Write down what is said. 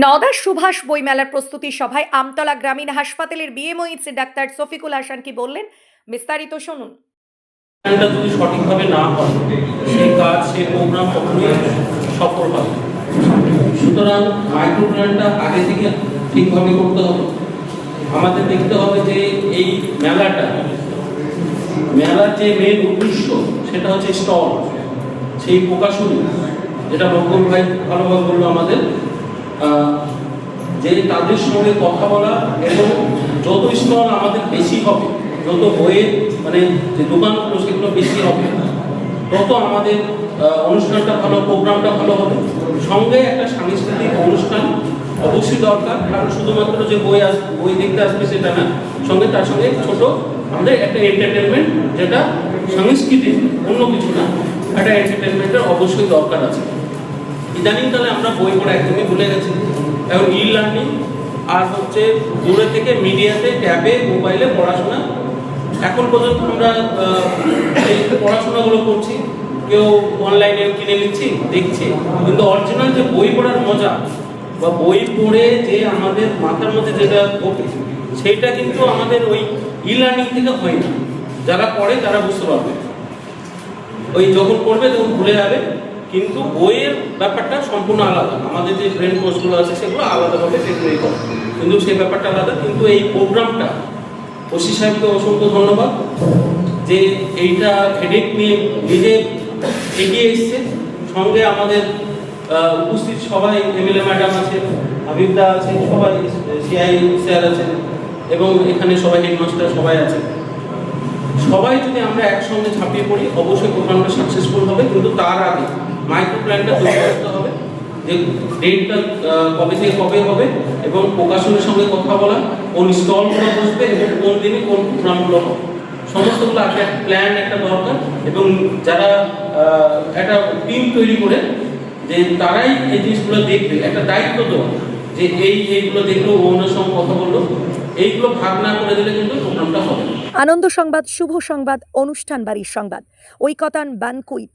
নওদার সুভাষ বইমেলার প্রস্তুতি সভায় আমতলা গ্রামীণ হাসপাতালের বিএমওইচ ডাক্তার সফিকুল হাসান কি বললেন? বিস্তারিত শুনুন। সঠিকভাবে না হয়, সেই কাজ, সেই প্রোগ্রাম কখনোই সফল হবে সুতরাং মাইক্রো প্ল্যানটা আগে থেকে ঠিকভাবে করতে হবে। আমাদের দেখতে হবে যে এই মেলাটা, মেলার যে মেন উদ্দেশ্য, সেটা হচ্ছে স্টল সেই প্রকাশনী, যেটা রকম ভাই ভালোভাবে বলল আমাদের যে তাদের সঙ্গে কথা বলা এবং যত স্টল আমাদের বেশি হবে, যত বইয়ের মানে যে দোকানগুলো সেগুলো বেশি হবে, তত আমাদের অনুষ্ঠানটা ভালো, প্রোগ্রামটা ভালো হবে। সঙ্গে একটা সাংস্কৃতিক অনুষ্ঠান অবশ্যই দরকার, কারণ শুধুমাত্র যে বই আস, বই দেখতে আসবে সেটা না, সঙ্গে তার সঙ্গে ছোট আমাদের একটা এন্টারটেনমেন্ট যেটা সাংস্কৃতিক অন্য কিছু না, একটা এন্টারটেনমেন্টের অবশ্যই দরকার আছে। ইদানিংকালে আমরা বই পড়া একদমই ভুলে গেছি। এখন ই লার্নিং আর হচ্ছে দূরে থেকে মিডিয়াতে, ট্যাবে, মোবাইলে পড়াশোনা। এখন পর্যন্ত আমরা এই পড়াশোনাগুলো করছি। কেউ অনলাইনে কিনে নিচ্ছি, দেখছি। কিন্তু অরিজিনাল যে বই পড়ার মজা বা বই পড়ে যে আমাদের মাথার মধ্যে যেটা ওঠে সেইটা কিন্তু আমাদের ওই ই লার্নিং থেকে হয় না। যারা পড়ে তারা বুঝতে পারবে। ওই যখন পড়বে তখন ভুলে যাবে। কিন্তু বইয়ের ব্যাপারটা সম্পূর্ণ আলাদা। আমাদের যে ব্রেন কোর্সগুলো আছে, সেগুলো আলাদাভাবে সেগুলোই করে। কিন্তু সেই ব্যাপারটা আলাদা। কিন্তু এই প্রোগ্রামটা ওসি সাহেবকে অসংখ্য ধন্যবাদ যে এইটা হেডেক নিয়ে নিজে এগিয়ে এসছে। সঙ্গে আমাদের উপস্থিত সবাই এমএলএ ম্যাডাম আছে, হাবিবদা আছে, সবাই সিআই স্যার আছে, এবং এখানে সবাই হেডমাস্টার সবাই আছে। সবাই যদি আমরা একসঙ্গে ঝাঁপিয়ে পড়ি, অবশ্যই প্রোগ্রামটা সাকসেসফুল হবে, কিন্তু তার আগে মাইক্রো প্ল্যানটা তৈরি করতে হবে। যে ডেটটা কবে থেকে কবে হবে এবং প্রকাশনের সঙ্গে কথা বলা, কোন স্টলগুলো বসবে এবং কোন দিনে কোন প্রোগ্রামগুলো হবে। সমস্তগুলো একটা প্ল্যান একটা দরকার এবং যারা একটা টিম তৈরি করে, যে তারাই এই জিনিসগুলো দেখবে। একটা দায়িত্ব দেওয়া যে এই, এইগুলো দেখল ওনার সঙ্গে কথা বলল। এইগুলো ভাগ না করে দিলে কিন্তু প্রোগ্রামটা হবে আনন্দ সংবাদ, শুভ সংবাদ, অনুষ্ঠান বাড়ির সংবাদ। Oikotan banquet.